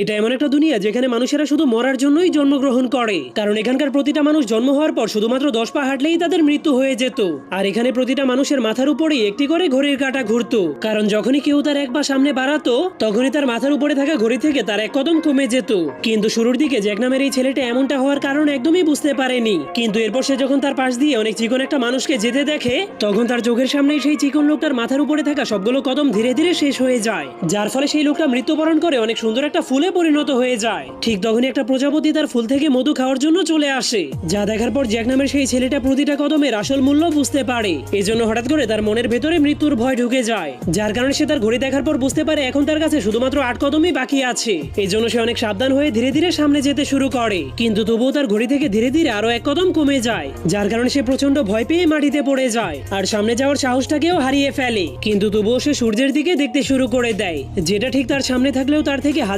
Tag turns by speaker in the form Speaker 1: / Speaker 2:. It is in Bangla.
Speaker 1: এটা এমন একটা দুনিয়া যেখানে মানুষেরা শুধু মরার জন্যই জন্মগ্রহণ করে। কারণ এখানকার প্রতিটা মানুষ জন্ম হওয়ার পর শুধুমাত্র দশ পা হাঁটলেই তাদের মৃত্যু হয়ে যেত। আর এখানে প্রতিটা মানুষের মাথার উপরেই একটি করে ঘড়ির কাঁটা ঘুরতো। কারণ যখনই কেউ তার এক পা সামনে বাড়াতো, তখনই তার মাথার উপরে থাকা ঘড়ি থেকে তার এক কদম কমে যেত। কিন্তু শুরুর দিকে জ্যাক নামের এই ছেলেটা এমনটা হওয়ার কারণ একদমই বুঝতে পারেনি। কিন্তু এরপর সে যখন তার পাশ দিয়ে অনেক চিকন একটা মানুষকে যেতে দেখে, তখন তার চোখের সামনেই সেই চিকন লোকটার মাথার উপরে থাকা সবগুলো কদম ধীরে ধীরে শেষ হয়ে যায়। যার ফলে সেই লোকটা মৃত্যুবরণ করে অনেক সুন্দর একটা ফুলে পরিণত হয়ে যায়। ঠিক তখনই একটা প্রজাপতি তার ফুল থেকে মধু খাওয়ার জন্য চলে আসে। যা দেখার পর জ্যাক নামের সেই ছেলেটা প্রতিটা কদমের আসল মূল্য বুঝতে পারে। এই জন্য হঠাৎ করে তার মনের ভেতরে মৃত্যুর ভয় ঢুকে যায়। যার কারণে সে তার ঘড়ি দেখার পর বুঝতে পারে এখন তার কাছে শুধুমাত্র আট কদমই বাকি আছে। এই জন্য সে অনেক সাবধান হয়ে ধীরে ধীরে সামনে যেতে শুরু করে। কিন্তু তবুও তার ঘড়ি থেকে ধীরে ধীরে আরও এক কদম কমে যায়। যার কারণে সে প্রচণ্ড ভয় পেয়ে মাটিতে পড়ে যায় আর সামনে যাওয়ার সাহসটাকেও হারিয়ে ফেলে। কিন্তু তবুও সে সূর্যের দিকে দেখতে শুরু করে দেয়। যেটা ঠিক তার সামনে থাকলেও তার থেকে হাজার